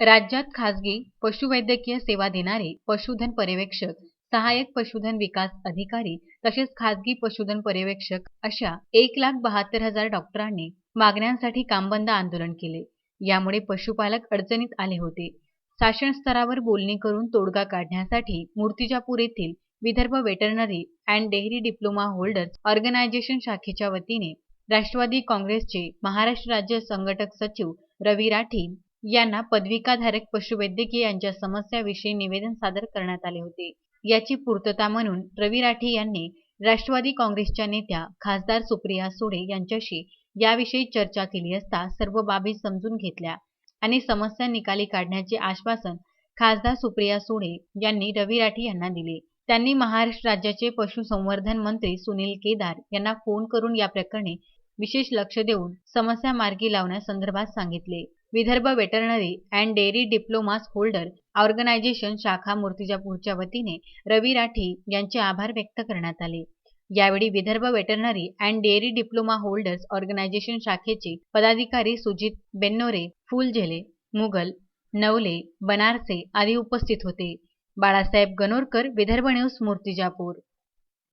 राज्यात खासगी पशुवैद्यकीय सेवा देणारे पशुधन पर्यवेक्षक सहाय्यक पशुधन विकास अधिकारी तसेच खासगी पशुधन पर्यवेक्षक अशा एक लाख बहात्तर हजार डॉक्टरांनी मागण्यांसाठी कामबंद आंदोलन केले. यामुळे पशुपालक अडचणीत आले होते. शासन स्तरावर बोलणी करून तोडगा काढण्यासाठी मूर्तिजापूर येथील Vidarbha veterinary and dairy diploma holders organisation शाखेच्या वतीने राष्ट्रवादी काँग्रेसचे महाराष्ट्र राज्य संघटक सचिव रवी राठी यांना पदविकाधारक पशुवैद्यकीय यांच्या समस्याविषयी निवेदन सादर करण्यात आले होते. याची पूर्तता म्हणून रवी राठी यांनी राष्ट्रवादी काँग्रेसच्या नेत्या खासदार सुप्रिया सुळे यांच्याशी याविषयी चर्चा केली असता सर्व बाबी समजून घेतल्या आणि समस्या निकाली काढण्याचे आश्वासन खासदार सुप्रिया सुळे यांनी रवी राठी यांना दिले. त्यांनी महाराष्ट्र राज्याचे पशुसंवर्धन मंत्री सुनील केदार यांना फोन करून या प्रकरणी विशेष लक्ष देऊन समस्या मार्गी लावण्यासंदर्भात सांगितले. Vidarbha veterinary and dairy diplomas holder organisation शाखा मूर्तिजापूरच्या वतीने रवी राठी यांचे आभार व्यक्त करण्यात आले. यावेळी Vidarbha veterinary and dairy diploma holders organisation शाखेचे पदाधिकारी सुजित बेन्नोरे फुलझेले मुघल नवले बनारसे आदी उपस्थित होते. बाळासाहेब गणोरकर विदर्भ न्यूज मूर्तिजापूर.